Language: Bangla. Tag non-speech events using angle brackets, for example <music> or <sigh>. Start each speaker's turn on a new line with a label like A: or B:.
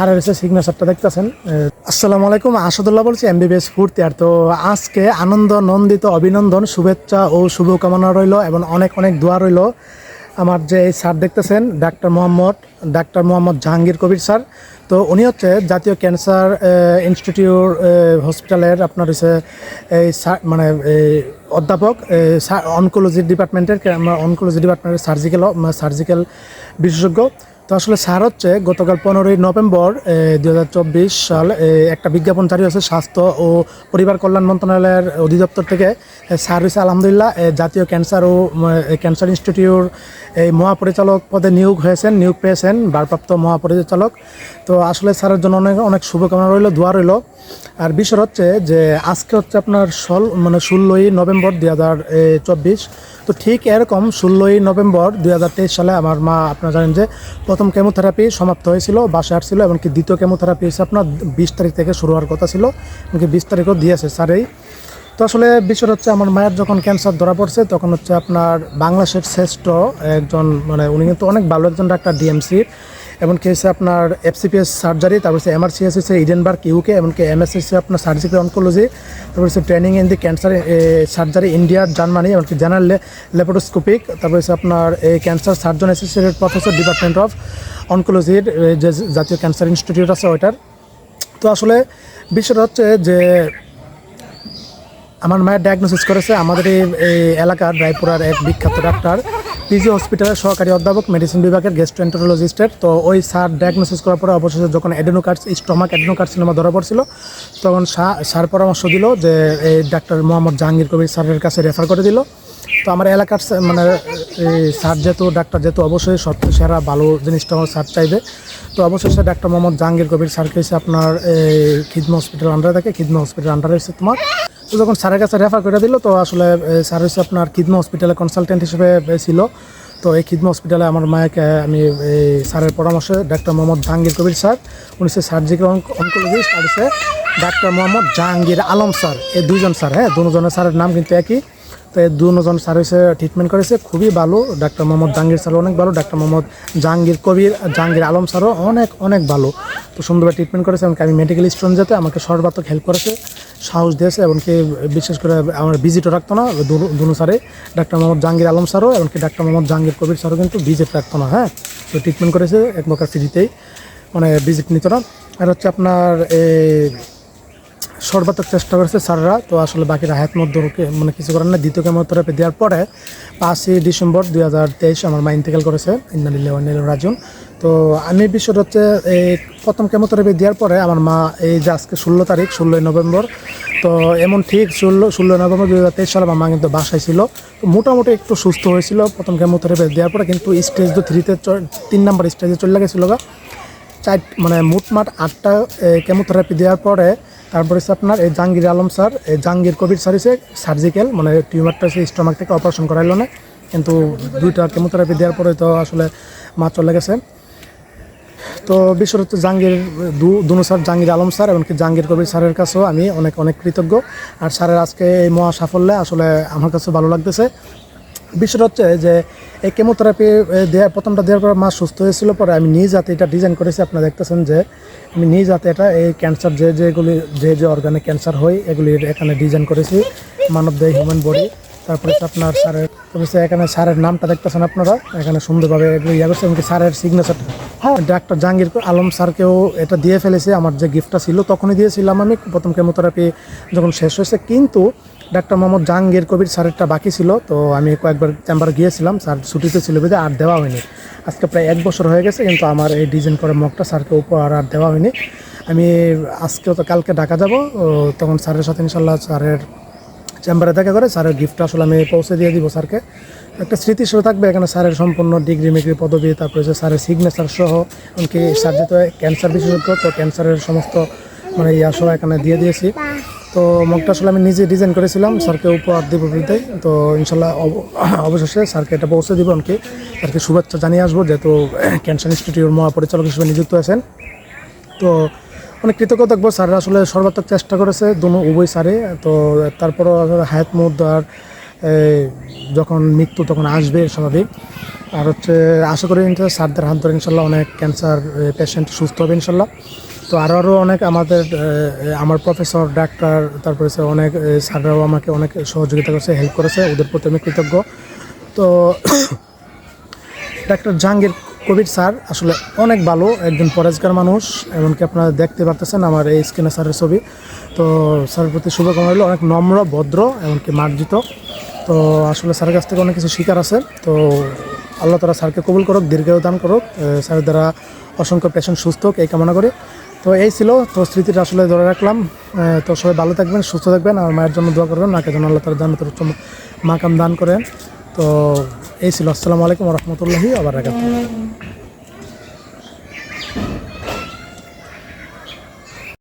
A: আর রয়েছে সিগনেচারটা দেখতেছেন। আসসালামু আলাইকুম, আসাদুল্লাহ বলছি এমবিবিএস ফুড আর তো আজকে আনন্দ, নন্দিত, অভিনন্দন, শুভেচ্ছা ও শুভকামনা রইল এবং অনেক অনেক দোয়া রইল। আমার যে এই স্যার দেখতেছেন, doctor Mohammad doctor Mohammad Jahangir Kabir sir. তো উনি হচ্ছে জাতীয় ক্যান্সার ইনস্টিটিউট হসপিটালের আপনার হচ্ছে এই মানে অধ্যাপক অনকোলজি ডিপার্টমেন্টের অনকোলজি ডিপার্টমেন্টের সার্জিক্যাল সার্জিক্যাল বিশেষজ্ঞ। তো আসলে স্যার হচ্ছে গতকাল পনেরোই নভেম্বর দু হাজার চব্বিশ সাল একটা বিজ্ঞাপন জারি হয়েছে স্বাস্থ্য ও পরিবার কল্যাণ মন্ত্রণালয়ের অধিদপ্তর থেকে। স্যার হয়েছে আলহামদুলিল্লাহ জাতীয় ক্যান্সার ও ক্যান্সার ইনস্টিটিউট এই মহাপরিচালক পদে নিয়োগ হয়েছেন, নিয়োগ পেয়েছেন ভারপ্রাপ্ত মহাপরিচালক। তো আসলে স্যারের জন্য অনেক অনেক শুভকামনা রইল, দোয়া রইল। আর বিষয় হচ্ছে যে আজকে হচ্ছে আপনার ষোল মানে ষোলোই নভেম্বর দুই হাজার চব্বিশ। তো ঠিক এরকম ষোলোই নভেম্বর দুই হাজার তেইশ সালে আমার মা আপনারা জানেন যে প্রথম কেমোথেরাপি সমাপ্ত হয়েছিল বাসায় আসছিল, এমনকি দ্বিতীয় কেমোথেরাপি হচ্ছে আপনার বিশ তারিখ থেকে শুরু হওয়ার কথা ছিল, এমনকি বিশ তারিখও দিয়েছে স্যারেই তো আসলে বিষয় হচ্ছে আমার মায়ের যখন ক্যান্সার ধরা পড়ছে, তখন হচ্ছে আপনার বাংলাদেশের শ্রেষ্ঠ একজন মানে উনি কিন্তু অনেক ভালো একজন ডাক্তার ডিএমসির এমনকি হচ্ছে আপনার এফসিপিএস সার্জারি তারপর হচ্ছে এমআরসিএস হচ্ছে ইডেনবার্গ ইউকে এমনকি এমএস হচ্ছে আপনার সার্জিক্যাল অনকোলজি তারপর হচ্ছে training in the cancer surgery ইন্ডিয়ার জার্মানি এমনকি জেনারেল লেপারোস্কোপিক তারপর হচ্ছে আপনার এই cancer surgeon associated professor department of অনকোলজির যে জাতীয় ক্যান্সার ইনস্টিটিউট আছে ওইটার। তো আসলে বিষয়টা হচ্ছে যে আমার মায়ের ডায়াগনোসিস করেছে আমাদের এই এলাকার রায়পুরার এক বিখ্যাত ডাক্তার। পিজি হসপিটালের সহকারী অধ্যাপক, মেডিসিন বিভাগের গেস্ট্রেন্টোলজিস্টের তো ওই স্যার ডায়াগনোসিস করার পরে অবশেষে যখন অ্যাডেনোকার্স স্টমাক অ্যাডেনোকার্সিনোমা ধরা পড়ছিল, তখন স্যার পরামর্শ দিল যে এই ডাক্তার মোহাম্মদ জাহাঙ্গীর কবির স্যারের কাছে রেফার করে দিল। তো আমার এলাকার মানে এই স্যার যেহেতু, ডাক্তার যেহেতু অবশ্যই সবচেয়ে সেরা, ভালো জিনিসটা আমার স্যার চাইবে। তো অবশেষে ডাক্তার মোহাম্মদ জাহাঙ্গীর কবির স্যারকে এসে আপনার এই খিদমা হসপিটাল আন্ডারে থাকে। খিদমা হসপিটাল আন্ডারে এসে তোমার তো যখন স্যারের কাছে রেফার করে দিল, তো আসলে স্যার হচ্ছে আপনার খিদমা হসপিটালে কনসালটেন্ট হিসেবে ছিল। তো এই খিদমা হসপিটালে আমার মায়েকে আমি এই স্যারের পরামর্শে ডাক্তার মোহাম্মদ জাহাঙ্গীর কবির স্যার, উনি হচ্ছে সার্জিক্যাল অনকোলজিস্ট আর হচ্ছে ডাক্তার মোহাম্মদ জাহাঙ্গীর আলম স্যার। এই দুইজন স্যার হ্যাঁ দুজনের স্যারের নাম কিন্তু একই। তো এই দুজন স্যার হচ্ছে ট্রিটমেন্ট করেছে, খুবই ভালো। ডাক্তার মোহাম্মদ জাহাঙ্গীর স্যার অনেক ভালো। ডাক্তার মোহাম্মদ জাহাঙ্গীর কবির, জাহাঙ্গীর আলম স্যারও অনেক অনেক ভালো। সুন্দরভাবে ট্রিটমেন্ট করেছে এমনকি আমি মেডিকেল স্টুডেন্ট যেতে আমাকে সর্বাত্মক হেল্প করেছে, সাহস দিয়েছে এমনকি বিশেষ করে আমার ভিজিটও রাখতো না, দুনো স্যারে, ডাক্তার মোহাম্মদ জাহাঙ্গীর আলম স্যারও এমনকি ডাক্তার মোহাম্মদ জাহাঙ্গীর কবির স্যারও কিন্তু ভিজিট রাখতো না হ্যাঁ? তো ট্রিটমেন্ট করেছে, এক প্রকার ফ্রিতেই মানে ভিজিট নিত না। আর হচ্ছে আপনার এই সর্বাত্মক চেষ্টা করেছে স্যাররা। তো আসলে বাকিরা হায়াত মধ্যকে মানে কিছু করার না দ্বিতীয় কেমোথেরাপি দেওয়ার পরে পাঁচই ডিসেম্বর দুই হাজার তেইশ আমার মা ইন্তেকাল করেছে ইন্দানিল রাজুন তো আমি বিষয়টা হচ্ছে এই প্রথম কেমোথেরাপি দেওয়ার পরে আমার মা, এই যে আজকে ষোলো তারিখ, ষোলোই নভেম্বর, তো এমন ঠিক ষোলো, ষোলোই নভেম্বর দুই হাজার তেইশ সালে আমার মা কিন্তু বাসায় ছিল। তো মোটামুটি একটু সুস্থ হয়েছিল প্রথম কেমোথেরাপি দেওয়ার পরে, কিন্তু স্টেজ তো থ্রিতে তিন নম্বর স্টেজে চলে গেছিল গা। চার মানে মোটমাট আটটা কেমোথেরাপি দেওয়ার পরে তারপরে হচ্ছে আপনার এই জাহাঙ্গীর আলম স্যার, এই জাহাঙ্গীর কবির স্যার সার্জিক্যাল মানে টিউমারটা হচ্ছে স্টমাক থেকে অপারেশন করাইলো না। কিন্তু দুইটা কেমোথেরাপি দেওয়ার পরে তো আসলে মা চলে গেছে তো বিষয় হচ্ছে জাহাঙ্গীর, দু- দুনু স্যার জাহাঙ্গীর আলম স্যার এমনকি জাহাঙ্গীর কবির স্যারের কাছেও আমি অনেক অনেক কৃতজ্ঞ। আর স্যারের আজকে এই মহা সাফল্যে আসলে আমার কাছে ভালো লাগতেছে। বিষয়টা হচ্ছে যে এই কেমোথেরাপি দেওয়া প্রথমটা দেওয়ার পর মা সুস্থ হয়েছিল, পরে আমি নিজ হাতে এটা ডিজাইন করেছি। আপনারা দেখতেছেন যে আমি নিজ হাতে এটা, এই ক্যান্সার যে, যেগুলি, যে যে অর্গানে ক্যান্সার হয়, এগুলি এখানে ডিজাইন করেছি। মানব দেহ হিউম্যান বডি তারপরে আপনার স্যারের, তারপরে এখানে স্যারের নামটা দেখতেছেন আপনারা? এখানে সুন্দরভাবে এগুলো ইয়ে করছে, এমনকি স্যারের সিগনেচার হ্যাঁ ডাক্তার জাহাঙ্গীর আলম স্যারকেও এটা দিয়ে ফেলেছে, আমার যে গিফটটা ছিল, তখনই দিয়েছিলাম আমি। প্রথম কেমোথেরাপি যখন শেষ হয়েছে, কিন্তু ডাক্তার মোহাম্মদ জাহাঙ্গীর কবির স্যারেরটা বাকি ছিল, তো আমি কয়েকবার চেম্বারে গিয়েছিলাম, স্যার ছুটিতে ছিল বেঁধে আর দেওয়া হয়নি। আজকে প্রায় এক বছর হয়ে গেছে, কিন্তু আমার এই ডিজাইন করা মগটা স্যারকে উপহার আর আর দেওয়া হয়নি। আমি আজকেও তো কালকে ঢাকা যাব তখন স্যারের সাথে ইনশাল্লাহ স্যারের চেম্বারে দেখা করে স্যারের গিফটটা আসলে আমি পৌঁছে দিয়ে দিব স্যারকে। একটা স্মৃতি হিসেবে থাকবে এখানে স্যারের সম্পূর্ণ ডিগ্রি মিগ্রি পদবি, তারপরে হচ্ছে স্যারের সিগনেচার সহ, এমনকি স্যার যেহেতু ক্যান্সার বিশেষজ্ঞ, তো ক্যান্সারের সমস্ত মানে ইয়া সহ এখানে দিয়ে দিয়েছি। তো মগটা আসলে আমি নিজে ডিজাইন করেছিলাম, স্যারকে উপহার দিব বলতে। তো ইনশাল্লাহ অব- অবশেষে স্যারকে এটা পৌঁছে দিব এমনকি স্যারকে শুভেচ্ছা জানিয়ে আসব, যেহেতু ক্যান্সার ইনস্টিটিউট মহাপরিচালক হিসেবে নিযুক্ত আছেন। তো অনেক কৃতজ্ঞ থাকব, স্যাররা আসলে সর্বাত্মক চেষ্টা করেছে দুনো উভয় স্যারে। তো তারপরও হায়াত মুদ্রার যখন মৃত্যু তখন আসবে স্বাভাবিক। আর হচ্ছে আশা করি স্যারদের হাত ধরে ইনশাল্লাহ অনেক ক্যান্সার পেশেন্ট সুস্থ হবে ইনশাল্লাহ। তো আরও আরও অনেক আমাদের আমার প্রফেসর ডাক্তার তারপরে অনেক স্যাররাও আমাকে অনেক সহযোগিতা করেছে হেল্প করেছে, ওদের প্রতি আমি কৃতজ্ঞ। তো <coughs> ডাক্তার জাহাঙ্গীর কবির স্যার আসলে অনেক ভালো, একজন পরেজগার মানুষ, এমনকি আপনারা দেখতে পারতেছেন আমার এই স্ক্রিনে স্যারের ছবি। তো স্যারের প্রতি শুভকামনা হলো অনেক নম্র, ভদ্র, এমনকি মার্জিত। তো আসলে স্যারের কাছ থেকে অনেক কিছু শিকার আছে। তো আল্লাহ তারা স্যারকে কবুল করুক, দীর্ঘায়ু দান করুক। স্যারের দ্বারা অসংখ্য পেশেন্ট সুস্থ হোক, এই কামনা করি। তো এই ছিল, তো স্মৃতিটা আসলে ধরে রাখলাম। তো সবাই ভালো থাকবেন, সুস্থ থাকবেন, আর মায়ের জন্য দোয়া করবেন, মাকে যেন আল্লাহ তারা জান্নাতের উচ্চ মাকাম দান করেন। তো এই ছিল, আসসালামু আলাইকুম রহমতুল্লাহি আবার